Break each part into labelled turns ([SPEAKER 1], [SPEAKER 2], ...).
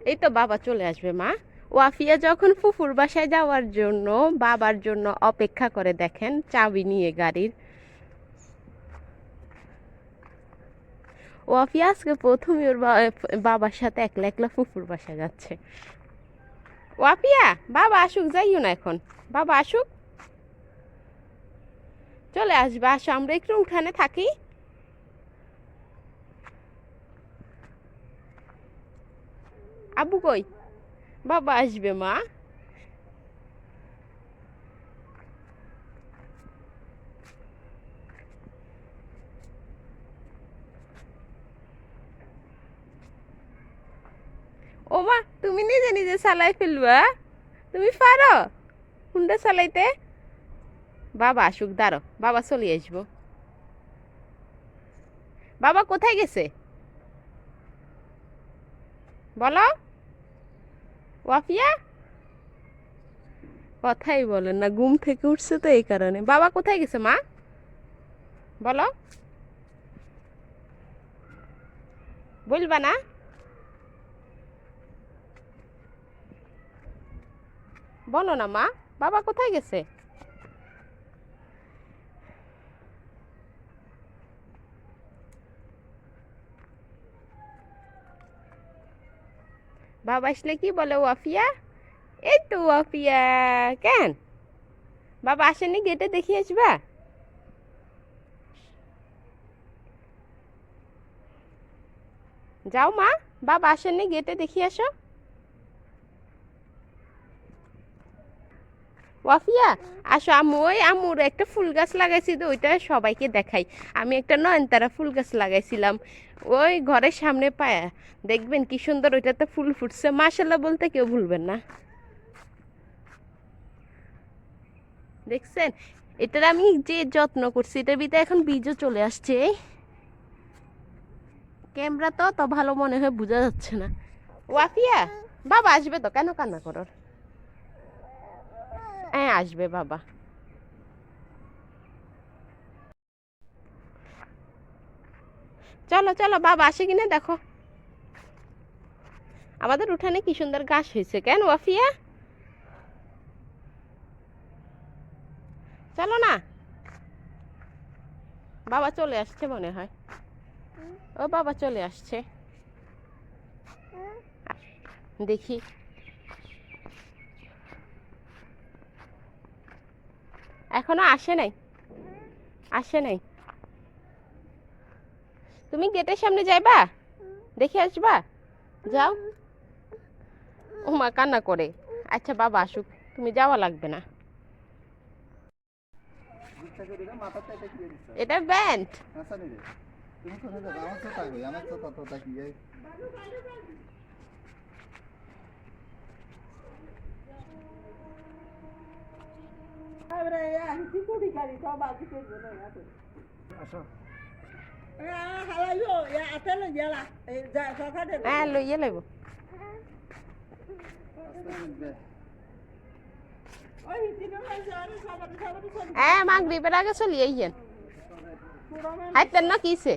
[SPEAKER 1] এই তো বাবা চলে আসবে, মা। ওয়াফিয়া যখন ফুফুর বাসায় যাওয়ার জন্য, বাবার জন্য অপেক্ষা করে দেখেন চাবি নিয়ে গাড়ির। ওয়াফিয়া আজকে প্রথমে ওর বাবার সাথে একলা একলা ফুফুর বাসায় যাচ্ছে। ওয়াফিয়া, বাবা আসুক, যাইও না এখন। বাবা আসুক। চলে আসবে, আসো, আমরা একটু উঠানে থাকি। আবু কই? বাবা আসবে, মা। ও মা, তুমি নিজে নিজে চালাই ফেলবা তুমি পারো? হুন্ডা চালাইতে বাবা আসুক, দাঁড়ো, বাবা চলে আসব। বাবা কোথায় গেছে? বলো। ওয়াফিয়া? কথাই বলেন না, ঘুম থেকে উঠছে তো এই কারণে। বাবা কোথায় গেছে, মা? বলো। বলবা না। বলো না, মা। বাবা কোথায় গেছে? বাবা আসলে কি বলে, ওয়াফিয়া? এই তো ওয়াফিয়া, কেন? বাবা আসেনি গেটে দেখি আসবা? যাও মা, বাবা আসেনি গেটে দেখি আসো। ওয়াফিয়া, আসো আম্মু ওই আম্মুর একটা ফুল গাছ লাগাইছি তো, ওইটা সবাইকে দেখাই। আমি একটা নয়নতারা ফুল গাছ লাগাইছিলাম। ওই ঘরের সামনে পায়া, দেখবেন কি সুন্দর ওইটাতে ফুল ফুটছে। মাশাল্লাহ বলতে কেউ ভুলবেন না। দেখছেন? এটার আমি যে যত্ন করছি, এটার ভিতরে এখন বীজও চলে আসছে। ক্যামেরা তো তো ভালো মনে হয় বোঝা যাচ্ছে না। ওয়াফিয়া, বাবা আসবে তো, কেন কান্না করো? হ্যাঁ আসবে বাবা। চলো চলো বাবা আসে কিনা দেখো। আমাদের উঠানে কি সুন্দর ঘাস হয়েছে কেন ওয়াফিয়া? চলো না। বাবা চলে আসছে মনে হয়। ও বাবা চলে আসছে। দেখি। এখনও আসে নাই। আসে নাই। তুমি গেটের সামনে যাইবা? দেখে আসবা? যাও। ও মা কান্না করে। আচ্ছা বাবা আসুক। তুমি যাওয়া লাগবে না। এটা ব্যান্ড।
[SPEAKER 2] যাবে আমার তো তাকবে আমার তো আসো
[SPEAKER 1] হ্যাঁ লইয়ে লইব হ্যাঁ মাগরিবের আগে চলিয়ে আইয়েন হাইতেন না কিছে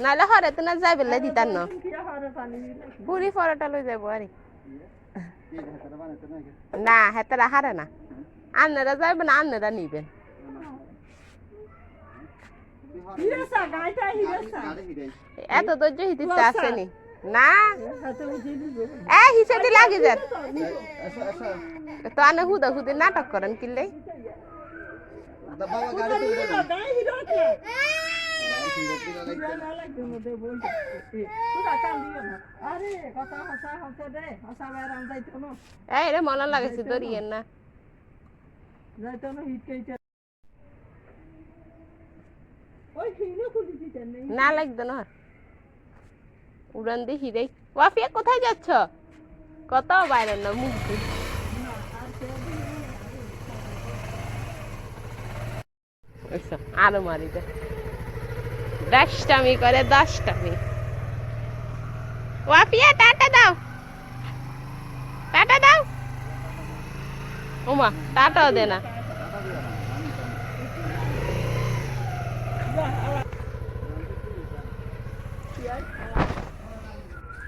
[SPEAKER 1] নাহলে হরে তো না যাই বেলে দিতান না পুরি পরোটা লই যাব আরে না হেতারা হারে না। আন্নারা যাইবেন আন্নারা নিবেন এত ধৈর্য হিতিতে আসেনি। না। এ হিসেবে লাগে যান। তো আনে হুদা হুদে নাটক করেন কিনলে
[SPEAKER 2] বাবা গাড়ি
[SPEAKER 1] মনে লাগাইছে দরিয়েন না। না লাগতো না উড়ান দি হিরে। ওয়াফিয়া, কোথায় যাচ্ছ? কত বাইরে না, মুখ দি। আরও মারি দাসটামি করে দাসটামি ওয়াপিয়া টাটা দাও। টাটা দাও। উমা টাটাও দে না।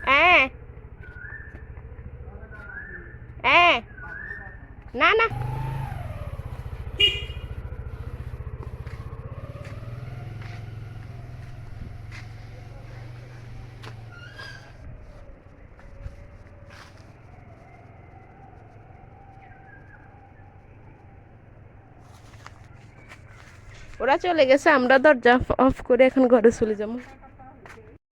[SPEAKER 1] হ্যাঁ। হ্যাঁ। না না। ওরা চলে গেছে আমরা দরজা অফ করে এখন ঘরে চলে যাব।